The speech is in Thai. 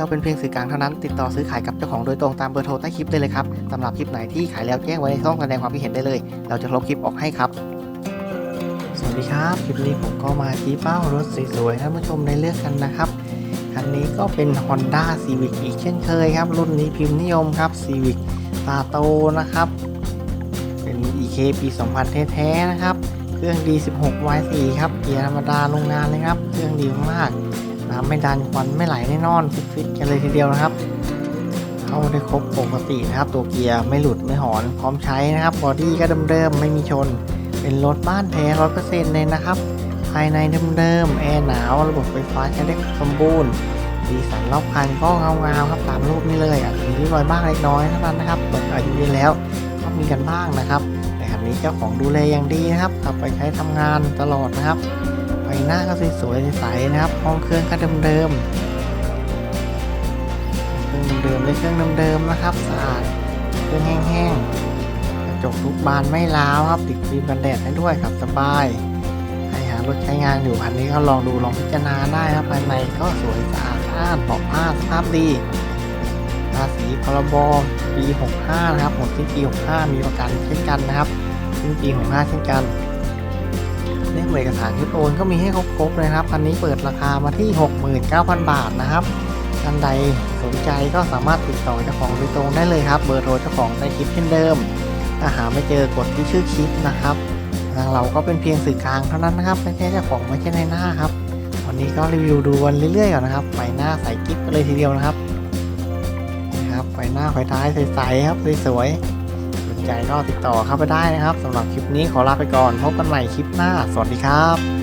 เราเป็นเพียงสื่อกลางเท่านั้น ติดต่อซื้อขายกับเจ้าของโดยตรงตามเบอร์โทรใต้คลิปได้เลยครับสำหรับคลิปไหนที่ขายแล้วแจ้งไว้ในช่องแสดงความคิดเห็นได้เลย เราจะลบคลิปออกให้ครับ สวัสดีครับคลิปนี้ผมก็มาชี้เป้ารถสวยๆท่านผู้ชมได้เลือกกันนะครับคันนี้ก็เป็น Honda Civic อีกเช่นเคยครับ รุ่นนี้พิมพ์นิยมครับ Civic ตาโตนะครับ เป็น EK ปี 2000 แท้ๆนะครับ เครื่องดี16 Y4 ครับ เกียร์ธรรมดาโรงงานเลยครับ เครื่องดีมาก น้ำไม่ดันควันไม่ไหลแน่นอนฟิตๆกันเลยทีเดียวนะครับเข้าได้ครบปกตินะครับ ตัวเกียร์ไม่หลุดไม่หอน พร้อมใช้นะครับบอดี้ก็เดิมๆไม่มีชน เป็นรถบ้านแท้ร้อยเปอร์เซ็นต์เลยนะครับ ภายในเดิมๆแอร์หนาวระบบไฟฟ้าใช้ได้สมบูรณ์สีสันรอบคันก็เงาๆครับตามรูปนี้เลยอาจจะมีริ้วรอยบ้างเล็กน้อยเท่านั้นนะครับเปิดอายุยอะแล้วก็มีกันบ้างนะครับแต่คันนี้เจ้าของดูแลอย่างดีนะครับกลับไปใช้ทำงานตลอดนะครับ ไฟหน้าก็สวยๆใสๆนะครับห้องเครื่องก็เดิมๆเครื่องเดิมๆเลยเครื่องเดิมๆนะครับสะอาดเครื่องแห้งๆกระจกทุกบานไม่ร้าวครับติดฟิล์มกันแดดให้ด้วยครับสบายใครหารถใช้งานอยู่คันนี้ก็ลองดูลองพิจารณาได้ครับภายในก็สวยสะอาดสะอาดปลอดผ้าสภาพดีภาษีพรบปี65นะครับหมดสิ้นปี65มีประกันเช่นกันนะครับสิ้นปี65เช่นกัน เรื่องเอกสารชุดโอนก็มีให้ครบๆเลยนะครับ คันนี้เปิดราคามาที่ 69,000 บาทนะครับท่านใดสนใจก็สามารถติดต่อเจ้าของโดยตรงได้เลยครับ เบอร์โทรเจ้าของในคลิปเช่นเดิม ถ้าหาไม่เจอกดที่ชื่อคลิปนะครับทางเราก็เป็นเพียงสื่อกลางเท่านั้นนะครับไม่ใช่เจ้าของไม่ใช่ในหน้าครับ วันนี้ก็รีวิวดูกันเรื่อยๆก่อนนะครับไฟหน้าใส่กิ๊บกันเลยทีเดียวนะครับนะครับไฟหน้าไฟท้ายใสๆครับสวยๆ ใจก็ติดต่อเข้าไปได้นะครับสำหรับคลิปนี้ขอลาไปก่อนพบกันใหม่คลิปหน้า สวัสดีครับ